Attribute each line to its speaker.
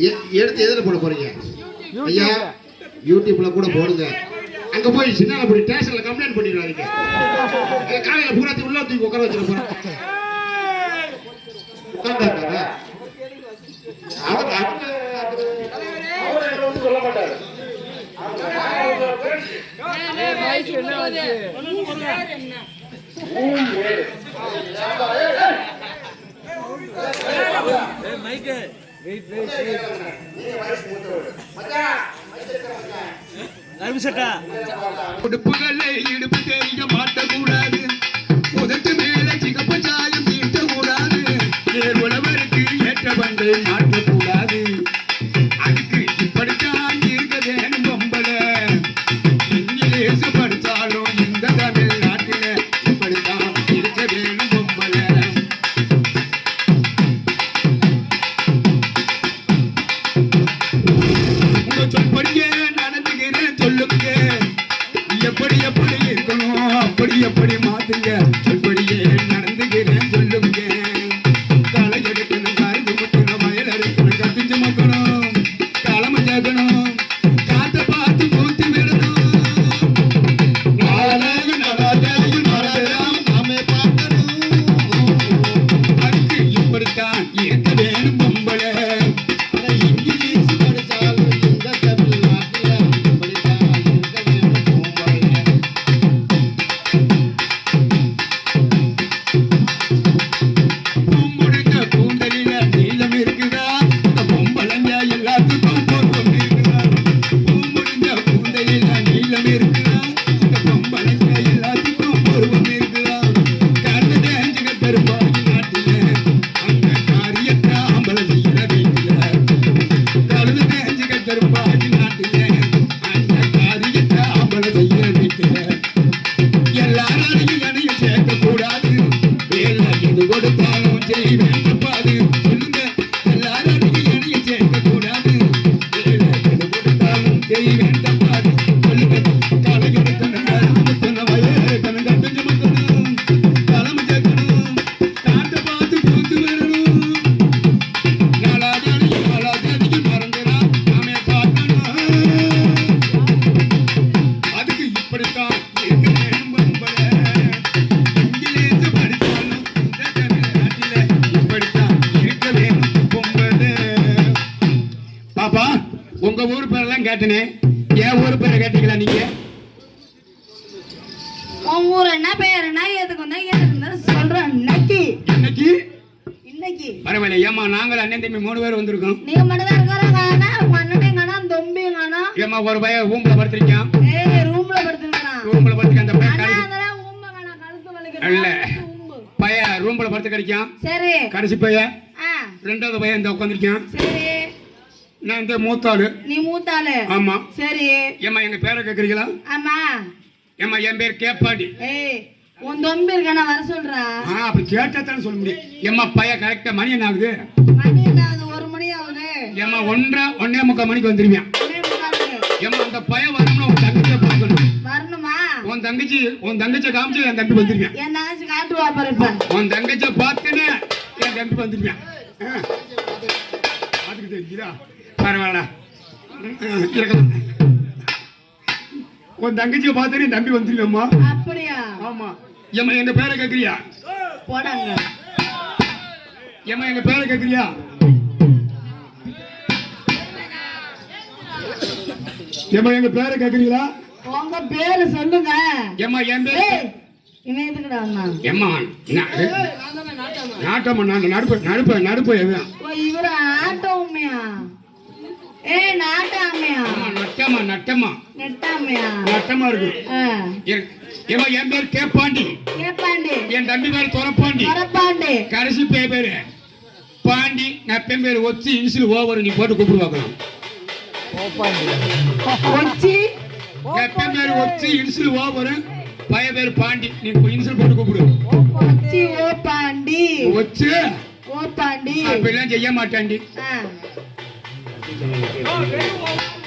Speaker 1: எ- எடுத்து எதில் போட போறீங்க ஐயா யூடியூப்ல கூட போடுங்க அங்க போய் சின்ன போய் ஸ்டேஷன்ல கம்ப்ளைண்ட் பண்ணிடுவாங்க காலையில பூராத்தி உள்ள தூக்கி உட்கார வச்சிட போறேன் உட்கார்ந்தாருக்காரா? அவர் அவர் அவர் என்ன ஒண்ணும் சொல்ல மாட்டாரு
Speaker 2: உடுப்புகளை இடுப்பு தெரிய மாட்டக்கூடாது. உதட்டு மேல சிகப்பு சாயம் ஏர் உழவருக்கு ஏற்ற பண்டை மாட்டக்கூடாது உங்க ஊர் பேரெல்லாம் கேட்டனே என் ஊர் பேரை கேட்டீங்களா நீங்க?
Speaker 3: உன் ஊர் என்ன பேர்? என்ன எதுக்கு வந்தா எதுக்கு வந்தா சொல்றேன். இன்னைக்கு.
Speaker 2: இன்னைக்கு?
Speaker 3: இன்னைக்கு.
Speaker 2: பரவாயில்ல ஏமா நாங்கள் அண்ணன் தம்பி மூணு பேர் வந்திருக்கோம்.
Speaker 3: நீங்க மட்டும் தான் இருக்கிறாங்க. உங்க
Speaker 2: ஏமா ஒரு பையன் ஊம்பல படுத்திருக்கான்.
Speaker 3: ஏய் ரூம்ல படுத்துக்கிறான்
Speaker 2: ரூம்ல படுத்துக்க அந்த
Speaker 3: அதெல்லாம் ஊம்ப கழுத்து. வலிக்குது.
Speaker 2: ரூம்ல படுத்து கிடைக்கான்.
Speaker 3: சரி.
Speaker 2: கடைசி பையன்.
Speaker 3: ஆ.
Speaker 2: ரெண்டாவது பையன் இந்த உட்காந்துருக்கான்
Speaker 3: சரி.
Speaker 2: நான் இந்த மூத்தாளு.
Speaker 3: நீ மூத்தாளு.
Speaker 2: ஆமா.
Speaker 3: சரி.
Speaker 2: ஏம்மா எங்க பேரை கேக்குறீங்களா?
Speaker 3: ஆமா.
Speaker 2: ஏம்மா என் பேர் கேப்பாண்டி
Speaker 3: ஏய் உன் தம்பி இருக்கான வர சொல்றா.
Speaker 2: ஆ அப்படி கேட்டா தானே சொல்ல முடியும். ஏம்மா பையன் கரெக்டா மணி என்ன ஆகுது
Speaker 3: மணி என்ன ஆகுது ஒரு மணி ஆகுது.
Speaker 2: ஏம்மா ஒன்றரை ஒன்னே முக்கால் மணிக்கு வந்துருவியான். ஏம்மா அந்த பையன் வரணும்னா உன் தங்கச்சியை பார்க்கணும்
Speaker 3: வரணுமா?
Speaker 2: உன் தங்கச்சி உன் தங்கச்சியை காமிச்சு என் தம்பி வந்துருவியான்
Speaker 3: என் தங்கச்சி காட்டுவா பாரு இப்ப.
Speaker 2: உன் தங்கச்சியை பார்த்துன்னு என் தம்பி வந்துருவியான். அதுக்கு தெரிஞ்சுதா பரவாயில்ல உன் தங்கச்சியை பார்த்துன்னு என் தம்பி வந்துருவியம்மா
Speaker 3: அப்படியா?
Speaker 2: ஆமா. ஏம்மா எங்க பேரை கேக்குறியா?
Speaker 3: போடாங்க.
Speaker 2: எங்க பேரை கேக்குறியா? ஏம்மா எங்க பேரை கேக்குறீங்களா?
Speaker 3: உங்க பேரு சொல்லுங்க.
Speaker 2: ஏம்மா என் பேரு
Speaker 3: ஏய், இவன் எதுக்குடா வந்தான்?
Speaker 2: ஏம்மா நா- நாட்டம்மா நான் நடுப்பு நடுப்பு நடுப்பு
Speaker 3: இவரு ஆட்டோமையா? ஏய் நாட்டாமையா?
Speaker 2: ஆமா நட்டம்மா நட்டம்மா.
Speaker 3: நெட்டாமையா?
Speaker 2: நட்டமா இருக்கு. ஏம்மா என் பேர் கேப்பாண்டி
Speaker 3: கேப்பாண்டி.
Speaker 2: என் தம்பி பேர் துறப்பாண்டி
Speaker 3: வரப்பாண்டி
Speaker 2: கடைசி பே பேரு. பாண்டி நப்பன் பேர் ஒச்சி இன்சில் ஓவர் நீ போட்டு கூப்பிடு பார்க்கலாம்
Speaker 3: கொச்சி
Speaker 2: நப்பன் பேர் ஒச்சி இன்சில் ஓவர் பைய பேர் பாண்டி. நீ இன்சில் போட்டு கூப்பிடு.
Speaker 3: ஓ பாண்டி.
Speaker 2: ஒச்சு?
Speaker 3: ஓ பாண்டி.
Speaker 2: அப்படிலாம் செய்ய மாட்டாண்டி
Speaker 3: ஆ